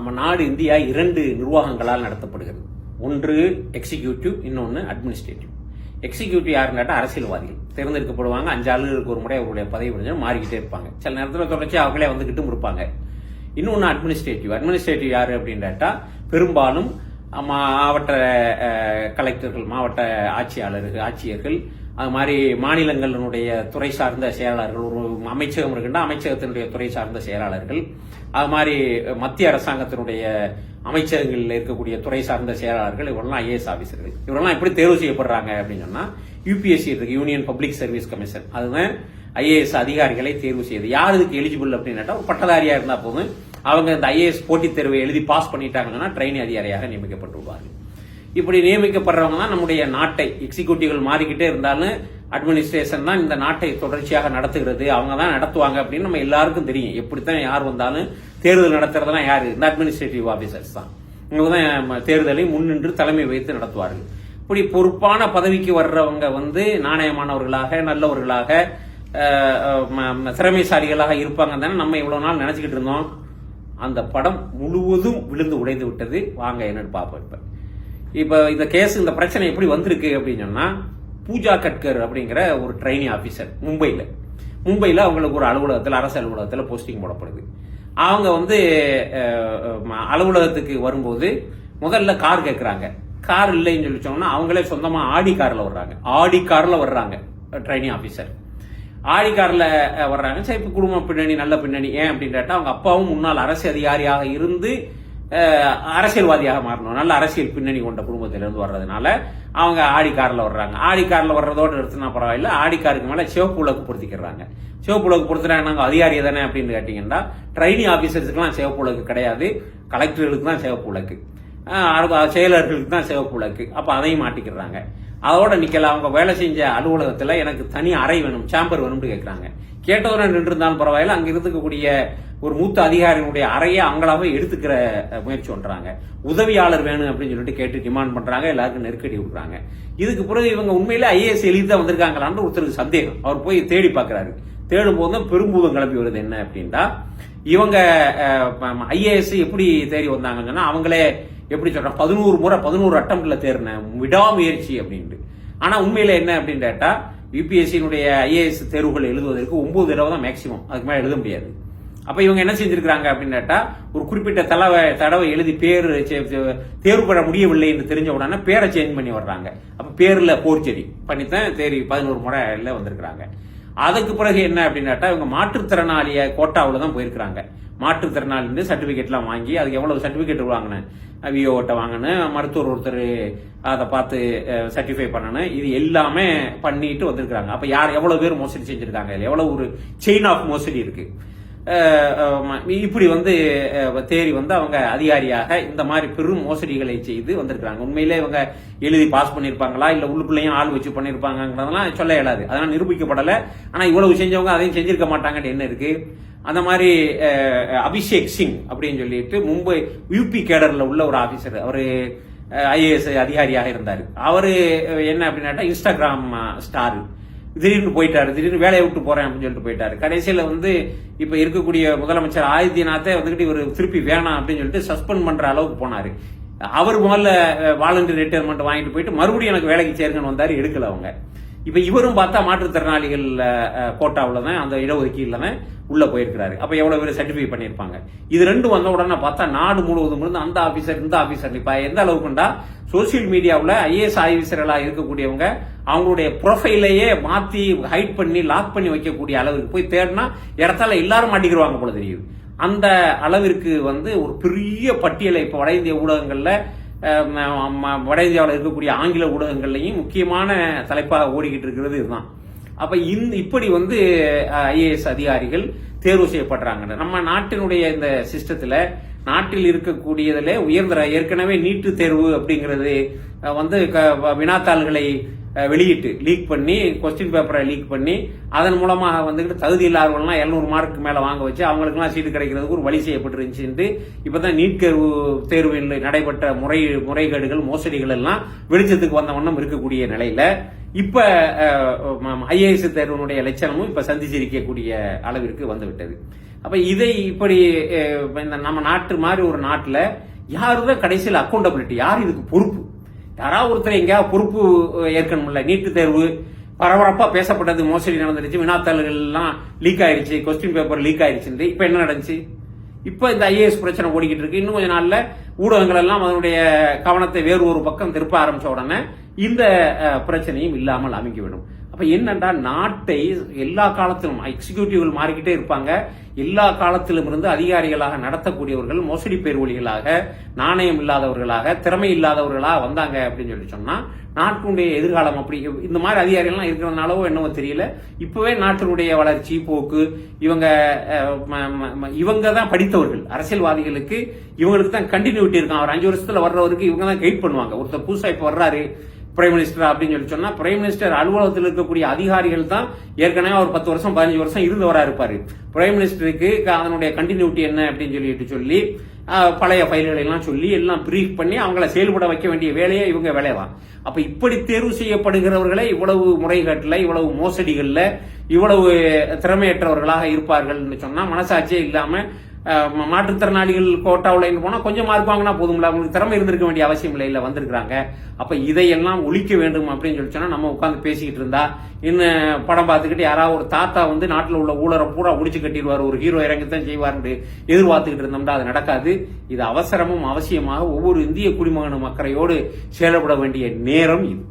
நம்ம நாடு இந்தியா இரண்டு நிர்வாகங்களால் நடத்தப்படுகிறது. ஒன்று எக்ஸிகியூட்டிவ் இன்னொன்று அட்மினிஸ்ட்ரேட்டிவ் எக்ஸிகியூட்டிவ் யாருன்னு கேட்டால் அரசியல்வாதிகள். தேர்ந்தெடுக்கப்படுவாங்க அஞ்சு ஆளுகளுக்கு ஒரு முறை அவருடைய பதவி முடிஞ்சு மாறிக்கிட்டே இருப்பாங்க. சில நேரத்தில் தொடர்ச்சி அவங்களே வந்துகிட்டும் இருப்பாங்க. இன்னொன்று அட்மினிஸ்ட்ரேட்டிவ் அட்மினிஸ்ட்ரேட்டிவ் யார் அப்படின்னு கேட்டால் பெரும்பாலும் மாவட்ட கலெக்டர்கள் மாவட்ட ஆட்சியாளர்கள் ஆட்சியர்கள் அது மாதிரி மாநிலங்களினுடைய துறை சார்ந்த செயலாளர்கள் ஒரு அமைச்சகம் இருக்குன்னா அமைச்சகத்தினுடைய துறை சார்ந்த செயலாளர்கள். அது மாதிரி மத்திய அரசாங்கத்தினுடைய அமைச்சகங்களில் இருக்கக்கூடிய துறை சார்ந்த செயலாளர்கள் இவரெல்லாம் ஐஏஎஸ் ஆஃபீஸர்கள் இவரெல்லாம் எப்படி தேர்வு செய்யப்படுறாங்க அப்படின்னு சொன்னா யூபிஎஸ்சி இருக்கு யூனியன் பப்ளிக் சர்வீஸ் கமிஷன் அதுதான் ஐஏஎஸ் அதிகாரிகளை தேர்வு செய்யுது. யார் இதுக்கு எலிஜிபிள் அப்படின்னு கேட்டா ஒரு பட்டதாரியா இருந்தா போதும். அவங்க இந்த ஐஏஎஸ் போட்டித் தேர்வை எழுதி பாஸ் பண்ணிட்டாங்கன்னா ட்ரெயின் அதிகாரியாக நியமிக்கப்பட்டு இப்படி நியமிக்கப்படுறவங்க தான் நம்முடைய நாட்டை எக்ஸிக்யூட்டிவ்கள் மாறிக்கிட்டே இருந்தாலும் அட்மினிஸ்ட்ரேஷன் தான் இந்த நாட்டை தொடர்ச்சியாக நடத்துகிறது. அவங்க தான் நடத்துவாங்க அப்படின்னு நம்ம எல்லாருக்கும் தெரியும். எப்படித்தான் யார் வந்தாலும் தேர்தல் நடத்துறதுலாம் யாரு? இந்த அட்மினிஸ்ட்ரேட்டிவ் ஆபீசர்ஸ் தான். இவங்க தான் தேர்தலை முன்னின்று தலைமை வைத்து நடத்துவார்கள். இப்படி பொறுப்பான பதவிக்கு வர்றவங்க வந்து நாணயமானவர்களாக நல்லவர்களாக ம- திறமைசாலிகளாக இருப்பாங்க தானே நம்ம இவ்வளவு நாள் நினைச்சுக்கிட்டு இருந்தோம். அந்த படம் முழுவதும் விழுந்து உடைந்து விட்டது. வாங்க என்னன்னு பார்ப்போம் இப்போ. இப்போ இந்த கேஸ் இந்த பிரச்சனை எப்படி வந்திருக்கு அப்படின்னு சொன்னால் பூஜா கட்கர் அப்படிங்கிற ஒரு ட்ரைனி ஆஃபீஸர் மும்பையில். மும்பையில் அவங்களுக்கு ஒரு அலுவலகத்தில் அரசு அலுவலகத்தில் போஸ்டிங் போடப்படுது. அவங்க வந்து அலுவலகத்துக்கு வரும்போது முதல்ல கார் கேட்குறாங்க கார் இல்லைன்னு சொல்லி சொன்னா அவங்களே சொந்தமாக ஆடி காரில் வர்றாங்க. ஆடி காரில் வர்றாங்க ட்ரைனிங் ஆஃபீஸர் ஆடி காரில் வர்றாங்க. சரி இப்போ குடும்ப பின்னணி நல்ல பின்னணி ஏன் அப்படின்னு கேட்டால் அவங்க அப்பாவும் முன்னாள் அரசு அதிகாரியாக இருந்து அரசியல்வாதியாக மாறணும். நல்ல அரசியல் பின்னணி கொண்ட குடும்பத்திலிருந்து வர்றதுனால அவங்க ஆடி காரில் வர்றாங்க. ஆடி காரில் வர்றதோடு நிறுத்தினா பரவாயில்ல. ஆடி காருக்கு மேலே சிவப்பு விளக்கு பொருத்திக்கிறாங்க. சிவப்பு விளக்கு பொருத்துறாங்க அதிகாரி தானே அப்படின்னு கேட்டிங்கன்னா ட்ரைனிங் ஆபீசர்ஸுக்குலாம் சிவப்பு விளக்கு கிடையாது. கலெக்டர்களுக்கு தான் சிவப்பு விளக்கு செயலர்களுக்கு தான் சிவப்பு விளக்கு அப்போ அதையும் மாட்டிக்கிறாங்க. அதோட நிக்கல. அவங்க வேலை செஞ்ச அலுவலகத்துல எனக்கு தனி அறை வேணும் சாம்பர் வேணும்னு கேட்கறாங்க கேட்டவரை நின்றிருந்தாலும் பரவாயில்ல அங்க இருக்கக்கூடிய ஒரு மூத்த அதிகாரியினுடைய அறையை அவங்களாவே எடுத்துக்கிற முயற்சி பண்றாங்க. உதவியாளர் வேணும் அப்படின்னு சொல்லிட்டு கேட்டு டிமாண்ட் பண்றாங்க எல்லாருக்கும் நெருக்கடி விடுறாங்க இதுக்கு பிறகு இவங்க உண்மையில ஐஏஎஸ் எழுதி தான் வந்திருக்காங்களான்னு ஒருத்தருக்கு சந்தேகம். அவர் போய் தேடி பார்க்கறாரு தேடும் போது தான் பெரும்பூதம் கிளம்பி வருது. என்ன அப்படின்னா இவங்க ஐஏஎஸ் எப்படி தேடி வந்தாங்கன்னு சொன்னா அவங்களே எப்படி சொல்கிறேன் பதினோரு முறை பதினோரு அட்டம்ல தேர்ன விடாமுயற்சி அப்படின்ட்டு. ஆனால் உண்மையில் என்ன அப்படின்னு கேட்டால் யூபிஎஸ்சியினுடைய ஐஏஎஸ் தேர்வுகள் எழுதுவதற்கு ஒம்பது தடவை தான் மேக்சிமம் அதுக்கு மேலே எழுத முடியாது. அப்போ இவங்க என்ன செஞ்சிருக்காங்க அப்படின்னு கேட்டால் ஒரு குறிப்பிட்ட தடவை தடவை எழுதி பேர் தேர்வு பெற முடியவில்லை என்று தெரிஞ்ச உடனே பேரை சேஞ்ச் பண்ணி வர்றாங்க. அப்போ பேரில் போர்ச்செடி பண்ணித்தான் தேடி பதினோரு முறையில் வந்திருக்கிறாங்க. அதுக்கு பிறகு என்ன அப்படின்னு கேட்டால் இவங்க மாற்றுத்திறனாளிய கோட்டாவில் தான் போயிருக்கிறாங்க. மாற்றுத்திறனாளி சர்டிஃபிகேட்லாம் வாங்கி அதுக்கு எவ்வளவு சர்டிஃபிகேட் வாங்கினேன்? விஓட்ட வாங்கினேன். மருத்துவர் ஒருத்தர் அதை பார்த்து சர்டிஃபை பண்ணணும் இது எல்லாமே பண்ணிட்டு வந்திருக்கிறாங்க. அப்போ யார் எவ்வளோ பேர் மோசடி செஞ்சுருக்காங்க இல்லை எவ்வளோ ஒரு செயின் ஆஃப் மோசடி இருக்கு. இப்படி வந்து தேறி வந்து அவங்க அதிகாரியாக இந்த மாதிரி பெரும் மோசடிகளை செய்து வந்திருக்கிறாங்க. உண்மையிலே இவங்க எழுதி பாஸ் பண்ணியிருப்பாங்களா இல்லை உள்ளுக்குள்ளேயும் ஆள் வச்சு பண்ணியிருப்பாங்கிறதெல்லாம் சொல்ல இயலாது. அதெல்லாம் நிரூபிக்கப்படலை. ஆனால் இவ்வளவு செஞ்சவங்க அதையும் செஞ்சிருக்க மாட்டாங்கன்னு என்ன இருக்கு? அந்த மாதிரி அபிஷேக் சிங் அப்படின்னு சொல்லிட்டு மும்பை யூபி கேடரில் உள்ள ஒரு ஆஃபீஸர் அவர் ஐஏஎஸ் அதிகாரியாக இருந்தார். அவர் என்ன அப்படின்னாட்டா இன்ஸ்டாகிராம் ஸ்டார் திடீர்னு போயிட்டாரு. திடீர்னு வேலையை விட்டு போறேன் அப்படின்னு சொல்லிட்டு போயிட்டாரு. கடைசியில் வந்து இப்போ இருக்கக்கூடிய முதலமைச்சர் ஆதித்யநாத்தை வந்துக்கிட்டு இவர் திருப்பி வேணாம் அப்படின்னு சொல்லிட்டு சஸ்பெண்ட் பண்ற அளவுக்கு போனார். அவர் முதல்ல வாலண்டியர் ரிட்டையர்மெண்ட் வாங்கிட்டு போயிட்டு மறுபடியும் எனக்கு வேலைக்கு சேருங்கன்னு வந்தார். எடுக்கல அவங்க. இப்போ இவரும் பார்த்தா மாற்றுத்திறனாளிகள் கோட்டாவில் தான் அந்த இடஒதுக்கீடில் தான் உள்ளே போயிருக்கிறாரு. அப்போ எவ்வளோ பேர் சர்டிஃபை பண்ணியிருப்பாங்க? இது ரெண்டும் வந்த உடனே பார்த்தா நாடு முழுவதும் இருந்து அந்த ஆஃபீஸர் இந்த ஆஃபீஸர் இப்போ எந்த அளவுக்குண்டா சோசியல் மீடியாவில் ஐஏஎஸ் ஆஃபீஸர்களாக இருக்கக்கூடியவங்க அவங்களுடைய ப்ரொஃபைலையே மாற்றி ஹைட் பண்ணி லாக் பண்ணி வைக்கக்கூடிய அளவுக்கு போய் தேடினா இடத்தால எல்லாரும் மாட்டிக்கிடுவாங்க போல தெரியுது. அந்த அளவிற்கு வந்து ஒரு பெரிய பட்டியலை இப்போ வட இந்திய ஊடகங்களில் வட இந்தியாவில் இருக்கக்கூடிய ஆங்கில ஊடகங்கள்லையும் முக்கியமான தலைப்பாக ஓடிக்கிட்டு இருக்கிறது இதுதான். அப்போ இந்த இப்படி வந்து ஐஏஎஸ் அதிகாரிகள் தேர்வு செய்யப்படுறாங்க நம்ம நாட்டினுடைய இந்த சிஸ்டத்தில் நாட்டில் இருக்கக்கூடியதில் உயர்ந்த ஏற்கனவே நீட்டு தேர்வு அப்படிங்கிறது வந்து க- வினாத்தாள்களை வெளியிட்டு லீக் பண்ணி கொஸ்டின் பேப்பரை லீக் பண்ணி அதன் மூலமாக வந்துக்கிட்டு தகுதி இல்லாதவங்களாம் எழுநூறு மார்க்கு மேலே வாங்க வச்சு அவங்களுக்குலாம் சீட்டு கிடைக்கிறதுக்கு ஒரு வழி இப்போ தான் நீட் தேர்வு தேர்வில் நடைபெற்ற முறை முறைகேடுகள் மோசடிகள் எல்லாம் வெளிச்சத்துக்கு வந்த வண்ணம் இருக்கக்கூடிய நிலையில் இப்போ ஐஏஎஸ் தேர்வினுடைய லட்சணமும் இப்போ சந்திச்சிருக்கக்கூடிய அளவிற்கு வந்துவிட்டது. அப்போ இதை இப்படி இந்த நம்ம நாட்டு மாதிரி ஒரு நாட்டில் யாருதான் கடைசியில் அக்கௌண்டபிலிட்டி யார் இதுக்கு பொறுப்பு? யாராவது ஒருத்தர் எங்கேயாவது பொறுப்பு அஹ், ஏற்கணும்ல? நீட்டு தேர்வு. பரபரப்பாக பேசப்பட்டது மோசடி நடந்துருச்சு. வினாத்தாள்கள்லாம் லீக் ஆயிடுச்சு கொஸ்டின் பேப்பர் லீக் ஆயிருச்சு இப்போ என்ன நடந்துச்சு? இப்போ இந்த ஐஏஎஸ் பிரச்சனை ஓடிக்கிட்டு இருக்கு. இன்னும் கொஞ்ச நாளில் ஊடகங்கள் எல்லாம் அதனுடைய கவனத்தை வேறு ஒரு பக்கம் திருப்ப ஆரம்பிச்ச உடனே இந்த பிரச்சனையும் இல்லாமல் அமைக்கிவிடும் அப்ப என்னண்டா நாட்டை எல்லா காலத்திலும் எக்ஸிக்யூட்டிவ்கள் மாறிக்கிட்டே இருப்பாங்க. எல்லா காலத்திலும் இருந்து அதிகாரிகளாக நடத்தக்கூடியவர்கள் மோசடி பேர்வழிகளாக நாணயம் இல்லாதவர்களாக திறமை இல்லாதவர்களாக வந்தாங்க அப்படின்னு சொல்லி சொன்னா நாட்டினுடைய எதிர்காலம் அப்படி இந்த மாதிரி அதிகாரிகள்லாம் இருக்கிறதுனாலவோ என்னவோ தெரியல. இப்பவே நாட்டினுடைய வளர்ச்சி போக்கு இவங்க இவங்க தான் படித்தவர்கள். அரசியல்வாதிகளுக்கு இவங்களுக்கு தான் கண்டினியூட்டி இருக்கும். அவர் அஞ்சு வருஷத்துல வர்றவருக்கு இவங்க தான் கைட் பண்ணுவாங்க. ஒருத்தர் புதுசா இப்ப வர்றாரு. பிரைம் மினிஸ்டர் அப்படின்னு சொல்லி சொன்னா பிரைம் மினிஸ்டர் அலுவலகத்தில் இருக்கக்கூடிய அதிகாரிகள் தான் ஏற்கனவே ஒரு பத்து வருஷம் பதினஞ்சு வருஷம் இருந்தவரா இருப்பாரு. பிரைம் மினிஸ்டருக்கு அதனுடைய கண்டினியூட்டி என்ன அப்படின்னு சொல்லிட்டு சொல்லி பழைய ஃபைல்களை எல்லாம் சொல்லி எல்லாம் பிரீஃப் பண்ணி அவங்கள செயல்பட வைக்க வேண்டிய வேலையை இவங்க வேலை தான் அப்ப இப்படி தேர்வு செய்யப்படுகிறவர்களே இவ்வளவு முறைகேட்டில் இவ்வளவு மோசடிகள்ல இவ்வளவு திறமையற்றவர்களாக இருப்பார்கள்னு சொன்னா மனசாட்சியே இல்லாம மாற்றுத்திறனாளிகள் கோட்டாவில் போனால் கொஞ்சம் மார்க் வாங்கினா போதும்ல. அவங்களுக்கு திறமை இருந்திருக்க வேண்டிய அவசியம் இல்லை இல்லை வந்திருக்கிறாங்க. அப்போ இதையெல்லாம் ஒழிக்க வேண்டும் அப்படின்னு சொல்லி சொன்னால் நம்ம உட்காந்து பேசிக்கிட்டு இருந்தா இன்னும் படம் பார்த்துக்கிட்டு யாராவது ஒரு தாத்தா வந்து நாட்டில் உள்ள ஊழலை பூரா ஒடிச்சு கட்டிடுவார் ஒரு ஹீரோ இறங்கித்தான் செய்வார்னு எதிர்பார்த்துக்கிட்டு இருந்தோம்னா அது நடக்காது. இது அவசரமும் அவசியமாக ஒவ்வொரு இந்திய குடிமகனும் மக்களையோடு செயல்பட வேண்டிய நேரம் இது.